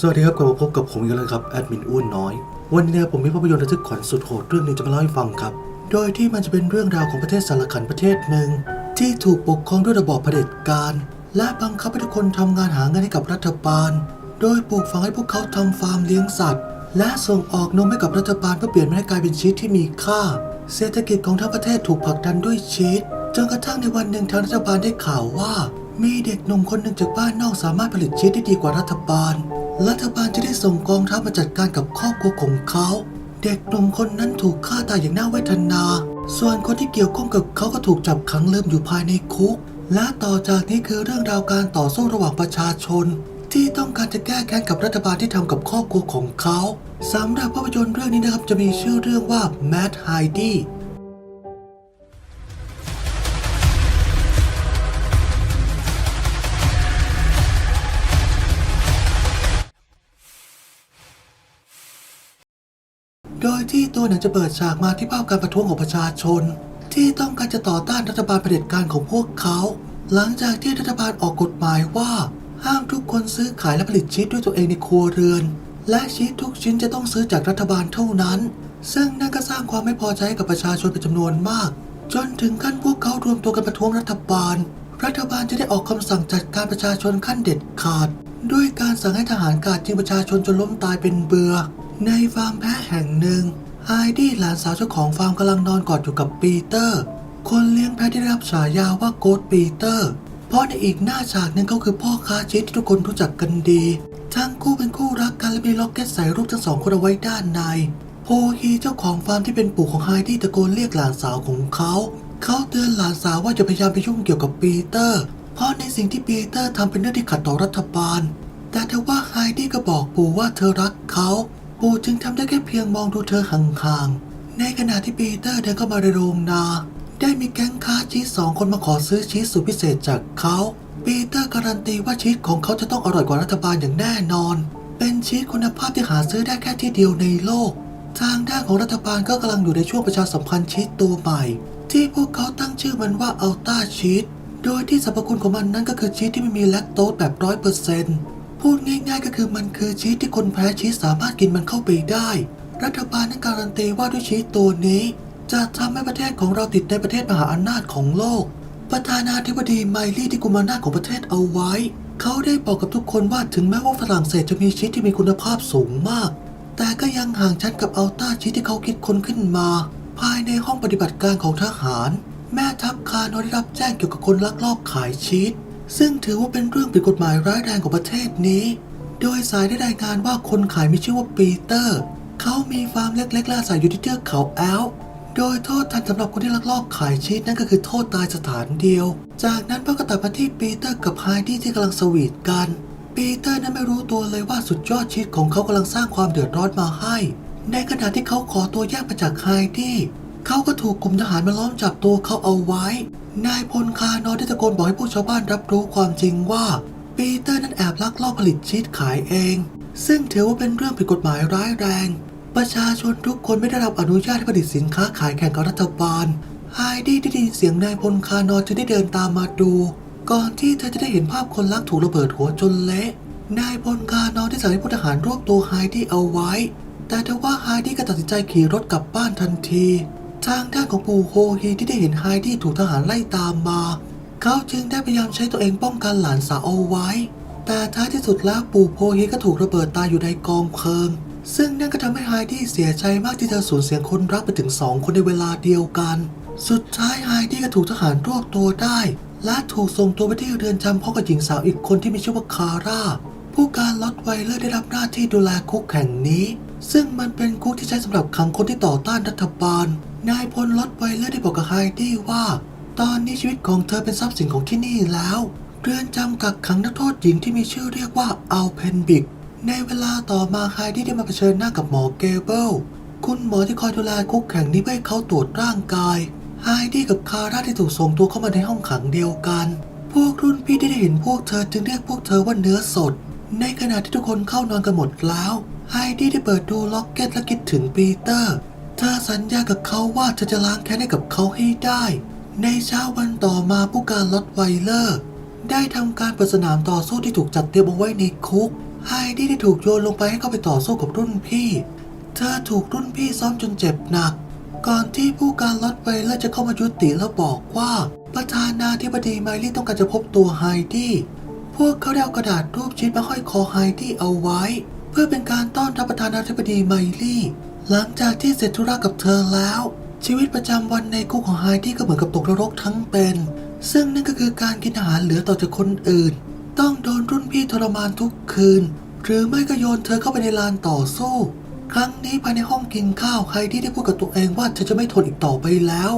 สวัสดีครับกลับมาพบกับผมอีกแล้วครับแอดมินอ้วนน้อย วันนี้เนี่ยผมมีภาพยนตร์ระทึกขวัญสุดโหดเรื่องหนึงจะมาเล่าให้ฟังครับ โดยที่มันจะเป็นเรื่องราวของประเทศสารขันประเทศหนึ่ง ที่ถูกปกครองด้วยระบอบเผด็จการ และบังคับให้ทุกคนทำงานหาเงินให้กับรัฐบาล โดยปลูกฝังให้พวกเขาทำฟาร์มเลี้ยงสัตว์ และส่งออกนมให้กับรัฐบาลเพื่อเปลี่ยนมันให้กลายเป็นชีสที่มีค่า เศรษฐกิจของทั้งประเทศถูกผลักดันด้วยชีสจนกระทั่งในวันหนึ่งทางรัฐบาลได้ข่าวว่า มีเด็กหนุ่มคนหนึ่งจากบ้านนอกสามารถผลิตชีสได้ดีกว่ารัฐบาล รัฐบาลจะได้ส่งกองทัพมาจัดการกับครอบครัวของเขา เด็กหนุ่มคนนั้นถูกฆ่าตายอย่างน่าเวทนา ส่วนคนที่เกี่ยวข้องกับเขาก็ถูกจับขังลืมอยู่ภายในคุก และต่อจากนี้คือเรื่องราวการต่อสู้ระหว่างประชาชน ที่ต้องการจะแก้แค้นกับรัฐบาลที่ทำกับครอบครัวของเขาสำหรับภาพยนตร์เรื่องนี้นะครับจะมีชื่อเรื่องว่า Mad Heidi ที่ตัวหนังจะเปิดฉากมาที่ภาพการประท้วงของประชาชน ที่ต้องการจะต่อต้านรัฐบาลเผด็จการของพวกเขา หลังจากที่รัฐบาลออกกฎหมายว่า ห้ามทุกคนซื้อขายและผลิตชีสด้วยตัวเองในครัวเรือน และชีสทุกชิ้นจะต้องซื้อจากรัฐบาลเท่านั้น ซึ่งนั่นก็สร้างความไม่พอใจให้กับประชาชนเป็นจำนวนมาก จนถึงขั้นพวกเขารวมตัวกันประท้วงรัฐบาล รัฐบาลจะได้ออกคำสั่งจัดการประชาชนขั้นเด็ดขาดด้วยการสั่งให้ทหารกาดยิงประชาชนจนล้มตายเป็นเบือ ในฟาร์มแพะแห่งหนึ่ง ไฮดี้หลานสาวเจ้าของฟาร์มกำลังนอนกอดอยู่กับปีเตอร์ คนเลี้ยงแพะที่ได้รับฉายาว่าโกดปีเตอร์ เพราะในอีกหน้าฉากหนึงเขาคือพ่อค้าชีสที่ทุกคนรู้จักกันดี ทั้งคู่เป็นคู่รักกันและมีล็อกเก็ตใส่รูปทั้งสองคนเอาไว้ด้านใน โพฮีเจ้าของฟาร์มที่เป็นปู่ของไฮดี้ตะโกนเรียกหลานสาวของเขา เขาเตือนหลานสาวว่าจะพยายามไปยุ่งเกี่ยวกับปีเตอร์ เพราะในสิ่งที่ปีเตอร์ทำเป็นเรื่องที่ขัดต่อรัฐบาล แต่ทว่าไฮดี้ก็บอกปู่ว่าเธอรักเขา ปู่จึงทำได้แค่เพียงมองดูเธอห่างๆ ในขณะที่ปีเตอร์เดินเข้ามาในโรงนา ได้มีแก๊งค้าชีสสองคนมาขอซื้อชีสสูตรพิเศษจากเขา ปีเตอร์การันตีว่าชีสของเขาจะต้องอร่อยกว่ารัฐบาลอย่างแน่นอน เป็นชีสคุณภาพที่หาซื้อได้แค่ที่เดียวในโลก ทางด้านของรัฐบาลก็กำลังอยู่ในช่วงประชาสัมพันธ์ชีสตัวใหม่ ที่พวกเขาตั้งชื่อมันว่าอัลต้าชีสโดยที่สรรพคุณของมันนั้นก็คือชีสที่ไม่มีแลคโตสแบบร้อยเปอร์เซ็นต์ พูดง่ายๆ ก็คือมันคือชีสที่คนแพ้ชีสสามารถกินมันเข้าไปได้ รัฐบาลนั้นการันตีว่าด้วยชีสตัวนี้ จะทำให้ประเทศของเราติดในประเทศมหาอำนาจของโลก ประธานาธิบดีไมลี่ที่กุมารนาของประเทศเอาไว้ เขาได้บอกกับทุกคนว่าถึงแม้ว่าฝรั่งเศสจะมีชีสที่มีคุณภาพสูงมาก แต่ก็ยังห่างชั้นกับอัลต้าชีสที่เขาคิดค้นขึ้นมา ภายในห้องปฏิบัติการของทหาร แม่ทัพคาโนได้รับแจ้งเกี่ยวกับคนลักลอบขายชีส ซึ่งถือว่าเป็นเรื่องผิดกฎหมายร้ายแรงของประเทศนี้ โดยสายได้รายงานว่าคนขายมีชื่อว่าปีเตอร์ เขามีฟาร์มเล็กๆล่าสัตว์อยู่ที่เทือกเขาแอลโดยโทษทันสำหรับคนที่ลักลอบขายชีสนั่นก็คือโทษตายสถานเดียว จากนั้นพ่อก็ตัดมาที่ปีเตอร์กับไฮดี้ที่กำลังสวีทกัน ปีเตอร์นั้นไม่รู้ตัวเลยว่าสุดยอดชีสของเขากำลังสร้างความเดือดร้อนมาให้ ในขณะที่เขาขอตัวแยกมาจากไฮดี้เขาก็ถูกกลุ่มทหารมาล้อมจับตัวเขาเอาไว้ นายพลคานอนได้ตะโกนบอกให้ผู้ชาวบ้านรับรู้ความจริงว่า ปีเตอร์นั้นแอบลักลอบผลิตชีสขายเอง ซึ่งถือว่าเป็นเรื่องผิดกฎหมายร้ายแรง ประชาชนทุกคนไม่ได้รับอนุญาตให้ผลิตสินค้าขายแข่งกับรัฐบาลไฮดี้ได้ยินเสียงนายพลคานอนจึงได้เดินตามมาดู ก่อนที่เธอจะได้เห็นภาพคนรักถูกระเบิดหัวจนเละนายพลคานอนได้สั่งให้ผู้ทหารรวบตัวไฮดี้เอาไว้ แต่ทว่าไฮดี้ก็ตัดสินใจขี่รถกลับบ้านทันที ทางด้านของปู่โฮฮีที่ได้เห็นไฮดี้ถูกทหารไล่ตามมา เขาจึงได้พยายามใช้ตัวเองป้องกันหลานสาวเอาไว้ แต่ท้ายที่สุดแล้วปู่โพฮีก็ถูกระเบิดตายอยู่ในกองเพลิง ซึ่งนั่นก็ทำให้ไฮดี้เสียใจมากที่เธอสูญเสียคนรักไปถึงสองคนในเวลาเดียวกัน สุดท้ายไฮดี้ก็ถูกทหารรวบตัวได้ และถูกส่งตัวไปที่เรือนจำพร้อมกับหญิงสาวอีกคนที่มีชื่อว่าคาร่าผู้การลอตไวเลอร์ได้รับหน้าที่ดูแลคุกแห่งนี้ ซึ่งมันเป็นคุกที่ใช้สำหรับขังคนที่ต่อต้านรัฐบาล นายพลลอตไวเลอร์ได้บอกกับไฮดี้ว่า ตอนนี้ชีวิตของเธอเป็นทรัพย์สินของที่นี่แล้ว เรือนจำกักขังนักโทษหญิงที่มีชื่อเรียกว่าอัลเพนบิก ในเวลาต่อมาไฮดี้ได้มาเผชิญหน้ากับหมอเกเบิล คุณหมอที่คอยดูแลคุกแห่งนี้เพื่อให้เขาตรวจร่างกาย ไฮดี้กับคาร่าที่ถูกส่งตัวเข้ามาในห้องขังเดียวกัน พวกรุ่นพี่ที่ได้เห็นพวกเธอจึงเรียกพวกเธอว่าเนื้อสด ในขณะที่ทุกคนเข้านอนกันหมดแล้ว ไฮดี้ได้เปิดดูล็อกเก็ตและคิดถึงปีเตอร์ เธอสัญญากับเขาว่าเธอจะล้างแค้นให้กับเขาให้ได้ ในเช้าวันต่อมาผู้การลอตไวเลอร์ ได้ทำการเปิดสนามต่อสู้ที่ถูกจัดเตรียมเอาไว้ในคุกไฮดี้ได้ถูกโยนลงไปให้เข้าไปต่อสู้กับรุ่นพี่ เธอถูกรุ่นพี่ซ้อมจนเจ็บหนัก ก่อนที่ผู้การลอตไวเลอร์จะเข้ามายุติแล้วบอกว่า ประธานาธิบดีไมลี่ต้องการจะพบตัวไฮดี้พวกเขาได้เอากระดาษรูปชีตมาห้อยคอไฮดี้เอาไว้ เพื่อเป็นการต้อนรับประธานาธิบดีไมลี่ หลังจากที่เสร็จธุระกับเธอแล้ว ชีวิตประจำวันในคุกของไฮดี้ก็เหมือนกับตกนรกทั้งเป็น ซึ่งนั่นก็คือการกินอาหารเหลือต่อจากคนอื่น ต้องโดนรุ่นพี่ทรมานทุกคืน หรือไม่ก็โยนเธอเข้าไปในลานต่อสู้ ครั้งนี้ภายในห้องกินข้าวไฮดี้ได้พูดกับตัวเองว่าเธอจะไม่ทนอีกต่อไปแล้ว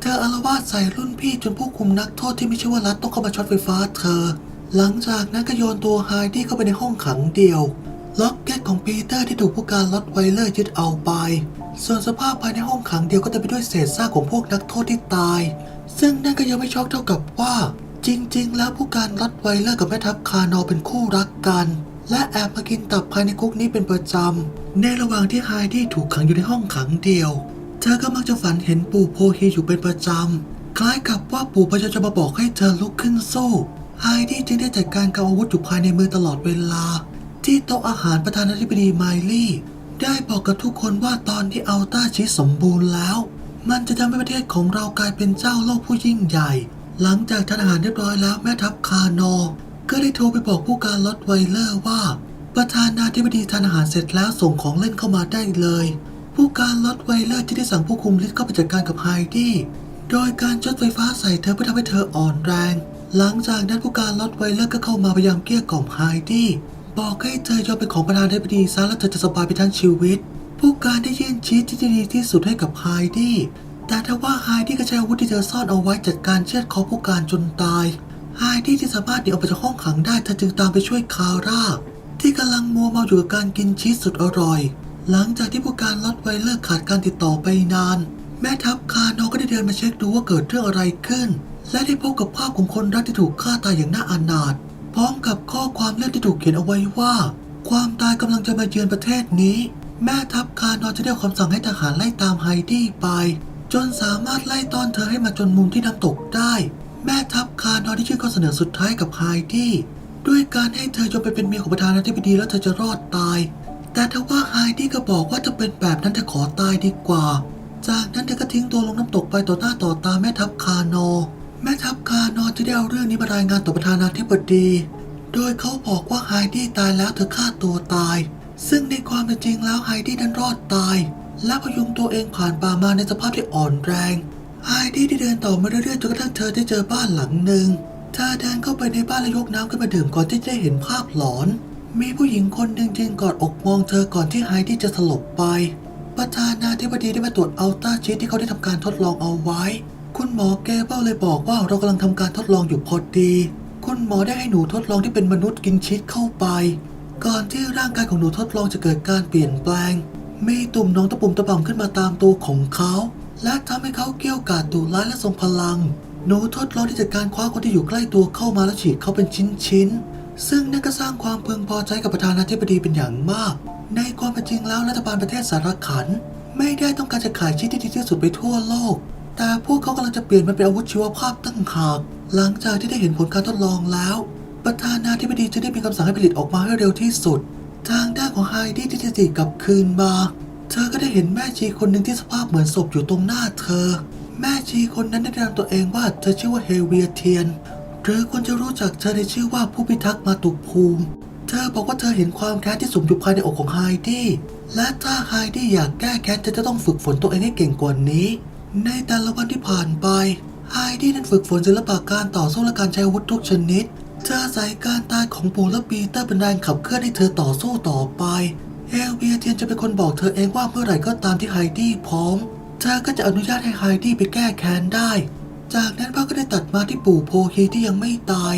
เธออารวาสใส่รุ่นพี่จนผู้คุมนักโทษที่ไม่ชื่อว่ารัฐต้องเข้ามาช็อตไฟฟ้าเธอ หลังจากนั้นก็โยนตัวไฮดี้เข้าไปในห้องขังเดียว ล็อกเก็ตของปีเตอร์ที่ถูกผู้การล็อตไวเลอร์ยึดเอาไป ส่วนสภาพภายในห้องขังเดียวก็เต็มไปด้วยเศษซากของพวกนักโทษที่ตาย ซึ่งนั่นก็ยังไม่ช็อกเท่ากับว่า จริง ๆ แล้วผู้การล็อตไวเลอร์กับแม่ทัพคานอเป็นคู่รักกัน และแอบมากินตับภายในคุกนี้เป็นประจำ ในระหว่างที่ไฮดี้ถูกขังอยู่ในห้องขังเดียว เธอก็มักจะฝันเห็นปู่โพฮีอยู่เป็นประจำ คล้ายกับว่าปู่พยายามจะมาบอกให้เธอลุกขึ้นสู้ไฮดี้จึงได้จัดการกับอาวุธอยู่ภายในมือตลอดเวลา ที่โต๊ะอาหารประธานาธิบดีไมลี่ ได้บอกกับทุกคนว่าตอนที่อัลต้าชีสสมบูรณ์แล้ว มันจะทำให้ประเทศของเรากลายเป็นเจ้าโลกผู้ยิ่งใหญ่ หลังจากทานอาหารเรียบร้อยแล้วแม่ทัพคานอก็ได้โทรไปบอกผู้การลอตไวเลอร์ว่า ประธานาธิบดีทานอาหารเสร็จแล้วส่งของเล่นเข้ามาได้เลย ผู้การลอตไวเลอร์ที่ได้สั่งผู้คุมลิสเข้าไปจัดการกับไฮดี้โดยการช็อตไฟฟ้าใส่เธอเพื่อทำให้เธออ่อนแรง หลังจากนั้นผู้การลอตไวเลอร์ก็เข้ามาพยายามเกลี้ยกล่อมไฮดี้ บอกให้เธอยอมเป็นของประธานาธิบดีซะแล้วเธอจะสบายไปทั้งชีวิต ผู้การได้ยื่นชีสที่ดีที่สุดให้กับไฮดี้ แต่ถ้าว่าไฮดี้ก็ใช้อาวุธที่เธอซ่อนเอาไว้จัดการเชือดคอผู้การจนตาย ไฮดี้ที่สามารถหนีออกไปจากห้องขังได้เธอจึงตามไปช่วยคาร่า ที่กำลังมัวเมาอยู่กับการกินชีสสุดอร่อย หลังจากที่ผู้การลอตไวเลอร์ขาดการติดต่อไปนาน แม่ทัพคานอก็ได้เดินมาเช็คดูว่าเกิดเรื่องอะไรขึ้น และได้พบกับภาพของคนรักที่ถูกฆ่าตายอย่างน่าอนาถ พร้อมกับข้อความเลือดที่ถูกเขียนเอาไว้ว่า ความตายกำลังจะมาเยือนประเทศนี้ แม่ทัพคานอนจะได้คำสั่งให้ทหารไล่ตามไฮดี้ไป จนสามารถไล่ต้อนเธอให้มาจนมุมที่น้ำตกได้ แม่ทัพคานอนที่ยื่นข้อเสนอสุดท้ายกับไฮดี้ด้วยการให้เธอยอมไปเป็นเมียของประธานาธิบดีแล้วเธอจะรอดตาย แต่ถ้าว่าไฮดี้ก็บอกว่าถ้าเป็นแบบนั้นเธอขอตายดีกว่า จากนั้นเธอก็ทิ้งตัวลงน้ำตกไปต่อหน้าต่อตาแม่ทัพคานอ แม่ทัพคานอจะได้เอาเรื่องนี้มารายงานต่อประธานาธิบดี โดยเขาบอกว่าไฮดี้ตายแล้วเธอฆ่าตัวตาย ซึ่งในความเป็นจริงแล้วไฮดี้นั้นรอดตาย และพยุงตัวเองผ่านป่ามาในสภาพที่อ่อนแรงไฮดี้ได้เดินต่อมาเรื่อยๆจนกระทั่งเธอได้เจอบ้านหลังหนึ่งเธอเดินเข้าไปในบ้านและยกน้ำขึ้นมาดื่มก่อนที่จะเห็นภาพหลอน มีผู้หญิงคนหนึ่งยืนกอดอกมองเธอก่อนที่ไฮดี้จะสลบไป ประธานาธิบดีได้มาตรวจอัลต้าชีทที่เขาได้ทำการทดลองเอาไว้ คุณหมอแกเบิลเลยบอกว่าเรากำลังทำการทดลองอยู่พอดี คุณหมอได้ให้หนูทดลองที่เป็นมนุษย์กินชีสเข้าไป ก่อนที่ร่างกายของหนูทดลองจะเกิดการเปลี่ยนแปลง มีตุ่มน้องตะปุ่มตะป่ำขึ้นมาตามตัวของเขา และทำให้เขาเกี้ยวกาดดุร้ายและทรงพลัง หนูทดลองที่จะการคว้าคนที่อยู่ใกล้ตัวเข้ามาแล้วฉีดเขาเป็นชิ้นๆ ซึ่งนั่นก็สร้างความพึงพอใจกับประธานาธิบดีเป็นอย่างมาก ในความเป็นจริงแล้วรัฐบาลประเทศสารขัน ไม่ได้ต้องการจะขายชิ้นที่ดีที่สุดไปทั่วโลก แต่พวกเขากำลังจะเปลี่ยนมันเป็นอาวุธชีวภาพตั้งหาก หลังจากที่ได้เห็นผลการทดลองแล้ว ประธานาธิบดีจะได้มีคำสั่งให้ผลิตออกมาให้เร็วที่สุด ทางด้านของไฮดี้ที่สติกลับคืนมา เธอก็ได้เห็นแม่ชีคนหนึ่งที่สภาพเหมือนศพอยู่ตรงหน้าเธอ แม่ชีคนนั้นได้แนะนำตัวเองว่าเธอชื่อว่าเฮเวียเทียน หรือคนจะรู้จักเธอในชื่อว่าผู้พิทักษ์มาตุภูมิ เธอบอกว่าเธอเห็นความแค้นที่สุมอยู่ภายในอกของไฮดี้ และถ้าไฮดี้อยากแก้แค้นเธอจะต้องฝึกฝนตัวเองให้เก่งกว่านี้ ในแต่ละวันที่ผ่านไปไฮดี้นั้นฝึกฝนศิลปะการต่อสู้และการใช้อาวุธทุกชนิดเธออาศัยการตายของปู่และปีเตอร์เป็นแรงขับเคลื่อนให้เธอต่อสู้ต่อไปเอลเวียเทียนจะเป็นคนบอกเธอเองว่าเมื่อไหร่ก็ตามที่ไฮดี้พร้อม เธอก็จะอนุญาตให้ไฮดี้ไปแก้แค้นได้ จากนั้นพ่อก็ได้ตัดมาที่ปู่โพฮีที่ยังไม่ตาย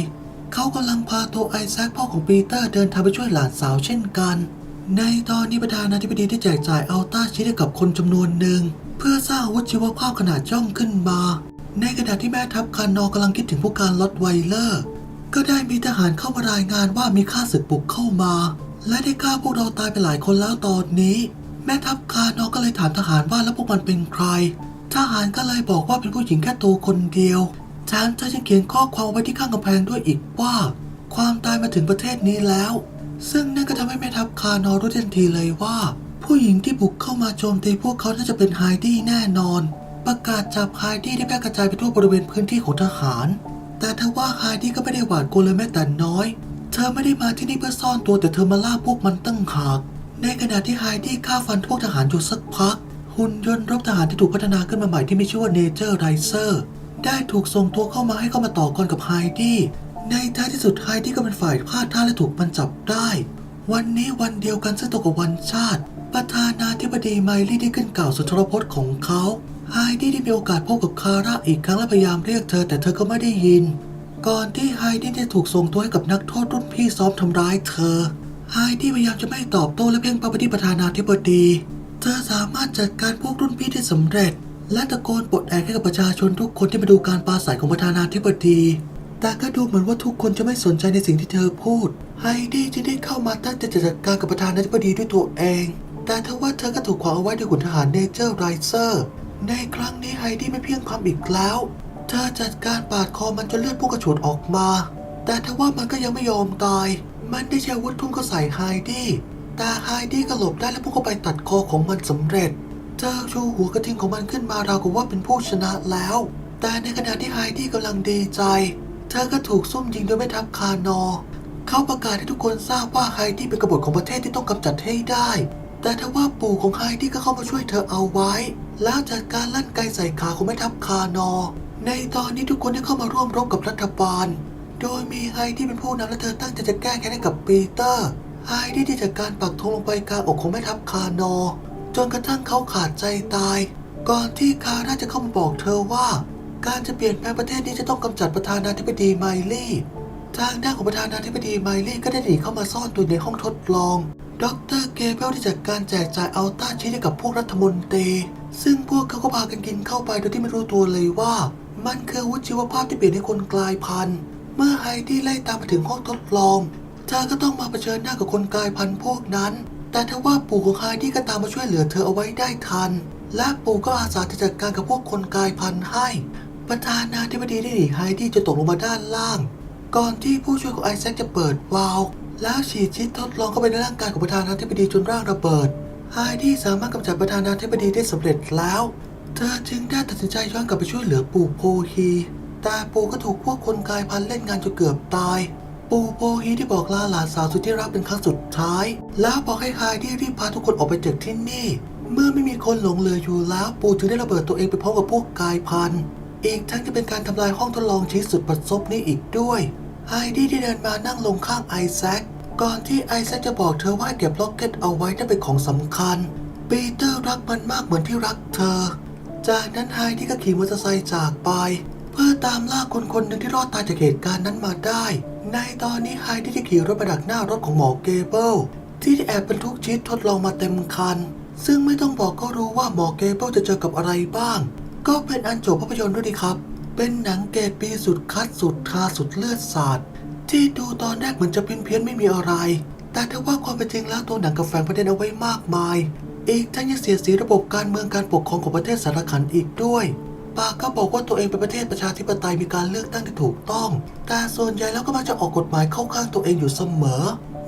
เขากำลังพาตัวไอแซคพ่อของปีเตอร์เดินทางไปช่วยหลานสาวเช่นกัน ในตอนนี้ประธานาธิบดีได้แจกจ่ายอัลต้าชีสให้กับคนจำนวนหนึ่ง เพื่อสร้างอาวุธชีวภาพขนาดย่อมขึ้นมา ในขณะที่แม่ทัพคานอกำลังคิดถึงผู้การลอตไวเลอร์ ก็ได้มีทหารเข้ามารายงานว่ามีข้าศึกบุกเข้ามา และได้ฆ่าพวกเราตายไปหลายคนแล้วตอนนี้ แม่ทัพคานอก็เลยถามทหารว่าแล้วพวกมันเป็นใคร ทหารก็เลยบอกว่าเป็นผู้หญิงแค่ตัวคนเดียวแถมเธอยังเขียนข้อความไว้ที่ข้างกำแพงด้วยอีกว่า ความตายมาถึงประเทศนี้แล้ว ซึ่งนั่นก็ทำให้แม่ทัพคานอรู้ทันทีเลยว่า ผู้หญิงที่บุกเข้ามาโจมตีพวกเขาน่าจะเป็นไฮดี้แน่นอน ประกาศจับไฮดี้ได้แพร่กระจายไปทั่วบริเวณพื้นที่ของทหาร แต่ทว่าไฮดี้ก็ไม่ได้หวาดกลัวเลยแม้แต่น้อย เธอไม่ได้มาที่นี่เพื่อซ่อนตัวแต่เธอมาล่าพวกมันตั้งหาก ในขณะที่ไฮดี้ฆ่าฟันพวกทหารอยู่สักพัก หุ่นยนต์รบทหารที่ถูกพัฒนาขึ้นมาใหม่ที่มีชื่อว่าเนเจอร์ไรเซอร์ได้ถูกส่งตัวเข้ามาให้เข้ามาต่อกรกับไฮดี้ในท้ายที่สุดไฮดี้ก็เป็นฝ่ายพลาดท่าและถูกมันจับได้ วันนี้วันเดียวกันซึ่งตรงกับวันชาติ ประธานาธิบดีไมลี่ได้ขึ้นกล่าวสุนทรพจน์ของเขาไฮดี้ได้มีโอกาสพบกับคาร่าอีกครั้งและพยายามเรียกเธอแต่เธอก็ไม่ได้ยิน ก่อนที่ไฮดี้จะถูกส่งตัวให้กับนักโทษรุ่นพี่ซ้อมทำร้ายเธอไฮดี้พยายามจะไม่ตอบโต้และเพ่งเป้าไปที่ประธานาธิบดี เธอสามารถจัดการพวกรุ่นพี่ได้สำเร็จ และตะโกนปลดแอกให้กับประชาชนทุกคนที่มาดูการปราศัยของประธานาธิบดี แต่ก็ดูเหมือนว่าทุกคนจะไม่สนใจในสิ่งที่เธอพูด ไฮดี้จะได้เข้ามาตั้งใจจัดการกับประธานาธิบดีด้วยตัวเอง แต่ทว่าเธอก็ถูกขวางเอาไว้ด้วยขุนทหารเนเจอร์ไรเซอร์ ในครั้งนี้ไฮดี้ไม่เพียงพำอีกแล้ว เธอจัดการปาดคอมันจนเลือดพุ่งกระฉูดออกมา แต่ทว่ามันก็ยังไม่ยอมตาย มันได้ใช้อาวุธทุ่มเข้าใส่ไฮดี้ แต่ไฮดี้ก็หลบได้และพุ่งเข้าไปตัดคอของมันสำเร็จ เธอชูหัวกระทิงของมันขึ้นมาราวกับว่าเป็นผู้ชนะแล้ว แต่ในขณะที่ไฮดี้กำลังดีใจ เธอก็ถูกซุ่มยิงโดยแม่ทัพคานอ เขาประกาศให้ทุกคนทราบว่าไฮดี้เป็นกบฏของประเทศที่ต้องกำจัดให้ได้ แต่ทว่าปู่ของไฮดี้ก็เข้ามาช่วยเธอเอาไว้ แล้วจัดการลั่นไกใส่ขาของแม่ทัพคานอ ในตอนนี้ทุกคนได้เข้ามาร่วมรบกับรัฐบาล โดยมีไฮดี้เป็นผู้นำและเธอตั้งใจจะแก้แค้นให้กับปีเตอร์ ไฮดี้ได้จัดการปักธงลงไปกลางอกของแม่ทัพคานอ จนกระทั่งเขาขาดใจตาย ก่อนที่คาร่าจะเข้ามาบอกเธอว่า การจะเปลี่ยนแปลงประเทศนี้จะต้องกำจัดประธานาธิบดีไมลี่ ทางด้านของประธานาธิบดีไมลี่ก็ได้หนีเข้ามาซ่อนตัวในห้องทดลอง ดรเกเบลได้จัดการแจกจ่ายอัลต้าชีสให้กับพวกรัฐมนตรี ซึ่งพวกเขาก็พากันกินเข้าไปโดยที่ไม่รู้ตัวเลยว่า มันคืออาวุธชีวภาพที่เปลี่ยนให้คนกลายพันธุ์ เมื่อไฮดี้ไล่ตามมาถึงห้องทดลองเธอก็ต้องมาเผชิญหน้ากับคนกลายพันธุ์พวกนั้น แต่ทว่าปู่ของไฮดี้ก็ตามมาช่วยเหลือเธอเอาไว้ได้ทัน และปู่ก็อาสาจะจัดการกับพวกคนกลายพันธุ์ให้ ประธานาธิบดีได้หนีไฮดี้จะตกลงมาด้านล่าง ก่อนที่ผู้ช่วยของไอแซคจะเปิดวาล์วแล้วฉีดชิดทดลองเข้าไปในร่างกายของประธานาธิบดีจนร่างระเบิดไฮดี้สามารถกำจัดประธานาธิบดีได้สำเร็จแล้ว เธอจึงได้ตัดสินใจย้อนกลับไปช่วยเหลือปู่โพฮีแต่ปู่ก็ถูกพวกคนกายพันเล่นงานจนเกือบตาย ปู่โพฮีที่บอกลาหลานสาวสุดที่รักเป็นครั้งสุดท้าย แล้วบอกให้ไฮดี้รีบพาทุกคนออกไปจากที่นี่ เมื่อไม่มีคนหลงเหลืออยู่แล้วปู่จึงได้ระเบิดตัวเองไปพร้อมกับพวกกายพันอีกทั้งจะเป็นการทำลายห้องทดลองชิ้นสุดประสบนี้อีกด้วย ไฮดี้ที่เดินมานั่งลงข้างไอแซคก่อนที่ไอแซคจะบอกเธอว่าเก็บล็อกเก็ตเอาไว้นั่นเป็นของสำคัญ ปีเตอร์รักมันมากเหมือนที่รักเธอ จากนั้นไฮดี้ก็ขี่มอเตอร์ไซค์จากไป เพื่อตามล่าคนคนหนึ่งที่รอดตายจากเหตุการณ์นั้นมาได้ ในตอนนี้ไฮดี้ได้ขี่รถไปดักหน้ารถของหมอเกเบิลที่ได้แอบบรรทุกชีสทดลองมาเต็มคัน ซึ่งไม่ต้องบอกก็รู้ว่าหมอเกเบิลจะเจอกับอะไรบ้าง ก็เป็นอันจบภาพยนตร์ด้วยดีครับ เป็นหนังเกรดปีสุดคัดสุดทาสุดเลือดสาดที่ดูตอนแรกเหมือนจะเพี้ยนเพี้ยนๆไม่มีอะไร แต่ถ้าว่าความเป็นจริงแล้วตัวหนังกับแฝงประเด็นเอาไว้มากมาย อีกทั้งยังเสียสีระบบการเมืองการปกครองของประเทศสารขันอีกด้วยปากก็บอกว่าตัวเองเป็นประเทศประชาธิปไตยมีการเลือกตั้งที่ถูกต้อง แต่ส่วนใหญ่แล้วก็มักจะออกกฎหมายเข้าข้างตัวเองอยู่เสมอ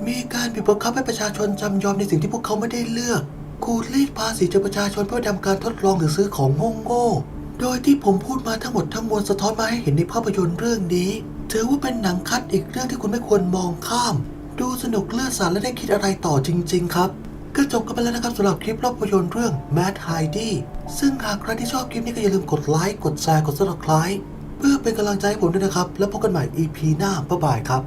มีการบีบบังคับให้ประชาชนจำยอมในสิ่งที่พวกเขาไม่ได้เลือกขูดรีดภาษีจากประชาชนเพื่อทำการทดลองหรือซื้อของโง่ๆ โดยที่ผมพูดมาทั้งหมดทั้งมวลสะท้อนมาให้เห็นในภาพยนตร์เรื่องนี้ ถือว่าเป็นหนังคัดอีกเรื่องที่คุณไม่ควรมองข้าม ดูสนุกเลือดสารและได้คิดอะไรต่อจริง ๆ ครับก็จบกันไปแล้วนะครับสำหรับคลิปภาพยนตร์เรื่อง Mad Heidi ซึ่งหากใครที่ชอบคลิปนี้ก็อย่าลืมกดไลค์กดแชร์กด subscribe เพื่อเป็นกำลังใจให้ผมด้วยนะครับ แล้วพบกันใหม่ EP หน้าบ๊ายบายครับ